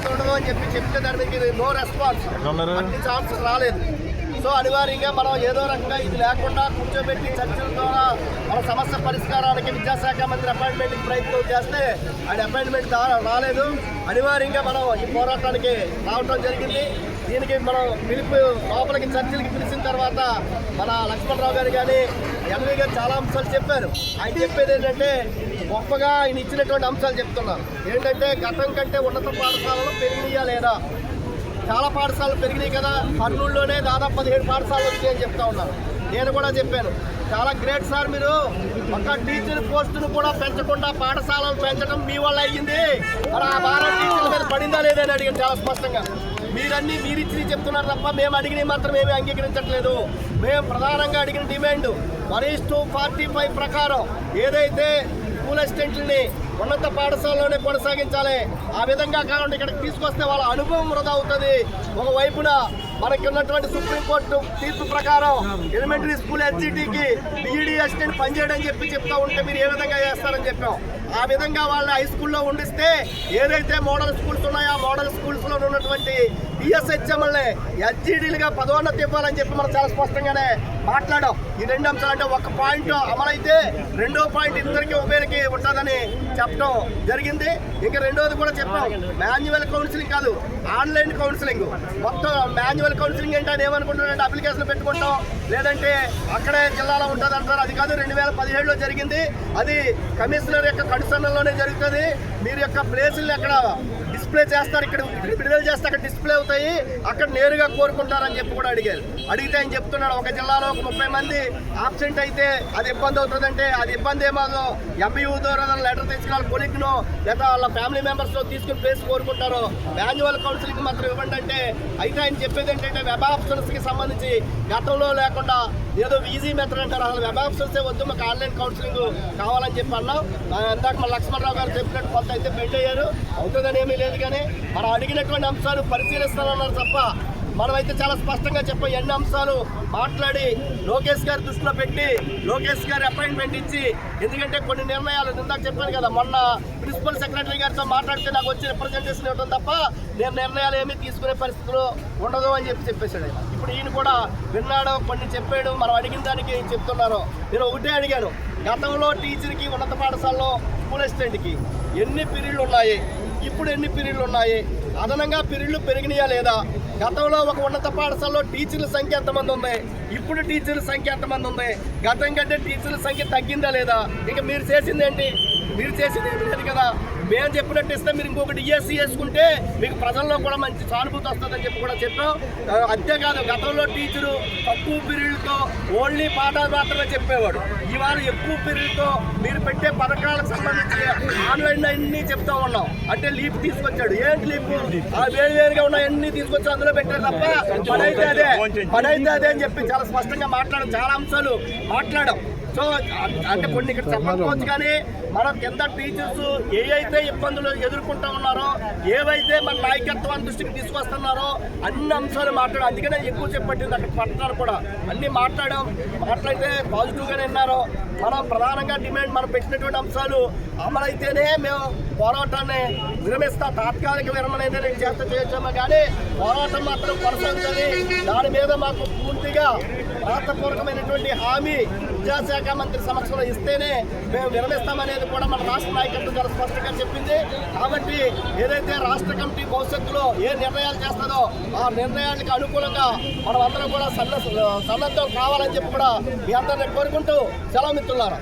ఐక్యత ఉండదు అని చెప్పి చెప్తే దాని మీద నో రెస్పాన్స్? అన్ని ఛాన్సెస్ రాలేదు సో అనివార్యంగా మనం ఏదో రకంగా ఇది లేకుండా కూర్చోబెట్టి చర్చల ద్వారా మన సమస్య పరిష్కారానికి విద్యాశాఖ మంత్రి అపాయింట్మెంట్కి ప్రయత్నం చేస్తే ఆయన అపాయింట్మెంట్ రాలేదు. అనివార్యంగా మనం ఈ పోరాటానికి రావటం జరిగింది. దీనికి మనం పిలుపు లోపలికి చర్చలకి పిలిచిన తర్వాత మన లక్ష్మణరావు గారు కానీ ఎల్వి గారు చాలా అంశాలు చెప్పారు. ఆయన చెప్పేది ఏంటంటే గొప్పగా ఆయన ఇచ్చినటువంటి అంశాలు చెప్తున్నారు. ఏంటంటే గతం కంటే ఉన్నత పాఠశాలలో పెరిగినాయా లేదా? చాలా పాఠశాలలు పెరిగినాయి కదా. కర్నూలులోనే దాదాపు పదిహేడు పాఠశాలలు వచ్చాయని చెప్తా ఉన్నారు. నేను కూడా చెప్పాను. చాలా గ్రేట్ సార్ మీరు. ఒక టీచర్ పోస్టును కూడా పెంచకుండా పాఠశాలలు పెంచడం మీ వల్ల అయ్యింది. మరి ఆ భారం టీచర్ల మీద పడిందా లేదా అని అడిగాను చాలా స్పష్టంగా. మీరన్నీ మీరు ఇచ్చి చెప్తున్నారు తప్ప మేము అడిగినవి మాత్రం ఏమీ అంగీకరించట్లేదు. మేము ప్రధానంగా అడిగిన demand one is two forty five ప్రకారం ఏదైతే స్కూల్ అసిస్టెంట్లని ఉన్నత పాఠశాలలోనే కొనసాగించాలి. ఆ విధంగా కాకుండా ఇక్కడికి తీసుకొస్తే వాళ్ళ అనుభవం వృధా అవుతుంది. ఒకవైపున మనకి ఉన్నటువంటి సుప్రీంకోర్టు తీర్పు ప్రకారం ఎలిమెంటరీ స్కూల్ హెచ్జిటికి బీఈడి అసిస్టెంట్ పనిచేయడం చెప్పి చెప్తా ఉంటే మీరు ఏ విధంగా చేస్తారని చెప్పాం. ఆ విధంగా వాళ్ళని హై స్కూల్లో ఉండిస్తే ఏదైతే మోడల్ స్కూల్స్ ఉన్నాయో ఆ మోడల్ స్కూల్స్లో ఉన్నటువంటి టీఎస్హెచ్ఎంఎల్ని ఎస్జీడీలుగా పదోన్నతి ఇవ్వాలని చెప్పి మనం చాలా స్పష్టంగానే మాట్లాడాం. ఈ రెండు అంశాలు అంటే ఒక పాయింట్ అమలైతే రెండో పాయింట్ ఇద్దరికి ఉపయోగకి ఉంటుందని చెప్పడం జరిగింది. ఇంకా రెండోది కూడా చెప్పాం. మాన్యువల్ కౌన్సిలింగ్ కాదు ఆన్లైన్ కౌన్సిలింగ్. మొత్తం మాన్యువల్ కౌన్సిలింగ్ ఏంటి అని ఏమనుకుంటున్నారంటే అప్లికేషన్ పెట్టుకుంటాం. లేదంటే అక్కడే జిల్లాలో ఉంటుంది అంటారు. అది కాదు రెండు వేల పదిహేడులో జరిగింది. అది కమిషనర్ యొక్క కన్సర్న్లోనే జరుగుతుంది. మీరు యొక్క ప్లేసులు అక్కడ డిస్ప్లే చేస్తారు ఇక్కడ విడుదల చేస్తే అక్కడ డిస్ప్లే అవుతాయి. అక్కడ నేరుగా కోరుకుంటారని చెప్పి కూడా అడిగారు. అడిగితే ఆయన చెప్తున్నాడు ఒక జిల్లాలో ఒక ముప్పై మంది ఆబ్సెంట్ అయితే అది ఇబ్బంది అవుతుందంటే అది ఇబ్బంది ఏమో ఎంబీయూ ద్వారా లెటర్ తీసుకురావాలి కొలిక్ను లేదా వాళ్ళ ఫ్యామిలీ మెంబర్స్ తీసుకుని ప్లేస్ కోరుకుంటారు. మాన్యువల్ కౌన్సిలింగ్ మాత్రం ఇవ్వండి అంటే అయితే ఆయన చెప్పేది ఏంటంటే వెబ్ ఆప్షన్స్కి సంబంధించి గతంలో లేకుండా ఏదో ఈజీ మెథడ్ అంటారు అసలు. వెబ్ ఆప్షన్స్ వద్దు మాకు ఆన్లైన్ కౌన్సిలింగ్ కావాలని చెప్పి అన్నాం ఇందాక మా లక్ష్మణరావు గారు చెప్పినట్టు కొంత అయితే బెండ్ అయ్యారు. అవుతుందని ఏమీ లేదు కానీ మనం అడిగినటువంటి అంశాలు పరిశీలిస్తానన్నారు తప్ప మనమైతే చాలా స్పష్టంగా చెప్పే ఎన్ని అంశాలు మాట్లాడి లోకేష్ గారి దృష్టిలో పెట్టి లోకేష్ గారి అపాయింట్మెంట్ ఇచ్చి ఎందుకంటే కొన్ని నిర్ణయాలు ఇందాక చెప్పాను కదా మొన్న ప్రిన్సిపల్ సెక్రటరీ గారితో మాట్లాడితే నాకు వచ్చి రిప్రజెంటేషన్ ఇవ్వడం తప్ప నేను నిర్ణయాలు ఏమీ తీసుకునే పరిస్థితిలో ఉండదు అని చెప్పి చెప్పేశాడు ఆయన. ఇప్పుడు ఈయన కూడా విన్నాడు కొన్ని చెప్పాడు మనం అడిగిన దానికి చెప్తున్నారు నేను ఒకటే అడిగాను. గతంలో టీచర్కి ఉన్నత పాఠశాలలో స్కూల్ అసిస్టెంట్కి ఎన్ని పీరియడ్లు ఉన్నాయి? ఇప్పుడు ఎన్ని పీరియడ్లు ఉన్నాయి? అదనంగా పీరియడ్లు పెరిగినాయా లేదా? గతంలో ఒక ఉన్నత పాఠశాలలో టీచర్ల సంఖ్య ఎంతమంది ఉంది? ఇప్పుడు టీచర్ల సంఖ్య ఎంతమంది ఉంది? గతం కంటే టీచర్ల సంఖ్య తగ్గిందా లేదా? ఇంకా మీరు చేసింది ఏంటి? మీరు చేసింది ఏమీ లేదు కదా. మేము చెప్పినట్టు ఇస్తే మీరు ఇంకొకటి ఈఎస్సీ వేసుకుంటే మీకు ప్రజల్లో కూడా మంచి సానుభూతి వస్తుందని చెప్పి కూడా చెప్పాం. అంతేకాదు గతంలో టీచరు తక్కువ పీరియడ్తో ఓన్లీ పాఠాలు మాత్రమే చెప్పేవాడు. ఇవాళ ఎక్కువ పీరియడ్తో మీరు పెట్టే పథకాలకు సంబంధించి ఆన్లైన్ అన్ని చెప్తా ఉన్నాం. అంటే లీప్ తీసుకొచ్చాడు. ఏంటి లీప్? ఆ వేరు వేరుగా ఉన్న అన్ని తీసుకొచ్చి అందులో పెట్టారు తప్ప పని అయితే అదే. పని అయితే అదే అని చెప్పి చాలా స్పష్టంగా మాట్లాడడం చాలా అంశాలు మాట్లాడాం. సో అంటే కొన్ని ఇక్కడ చెప్పకపోవచ్చు కానీ మనం కింద టీచర్స్ ఏ అయితే ఇబ్బందులు ఎదుర్కొంటా ఉన్నారో ఏవైతే మన నాయకత్వాన్ని దృష్టికి తీసుకొస్తున్నారో అన్ని అంశాలు మాట్లాడాం అందుకనే ఎక్కువ చెప్పట్టింది అక్కడ పట్టణాలు కూడా. అన్ని మాట్లాడాం మాట్లాడితే పాజిటివ్గానే విన్నారు. మనం ప్రధానంగా డిమాండ్ మనం పెట్టినటువంటి అంశాలు అమలైతేనే మేము పోరాటాన్ని విరమిస్తా తాత్కాలిక విరమణ అయితే నేను చేత చేయొచ్చామో కానీ పోరాటం మాత్రం కొనసాగుతుంది. దాని మీద మాకు పూర్తిగా రాతపూర్వకమైనటువంటి హామీ విద్యాశాఖ మంత్రి సమక్షంలో ఇస్తేనే మేము విరమిస్తామనేది కూడా మన రాష్ట్ర నాయకత్వం చాలా స్పష్టంగా చెప్పింది. కాబట్టి ఏదైతే రాష్ట్ర కమిటీ భవిష్యత్తులో ఏ నిర్ణయాలు చేస్తుందో ఆ నిర్ణయానికి అనుకూలంగా మనం అందరం కూడా సన్న సన్నద్ధం కావాలని చెప్పి కూడా మీ అందరినీ కోరుకుంటూ సెలవు మిత్రులారా.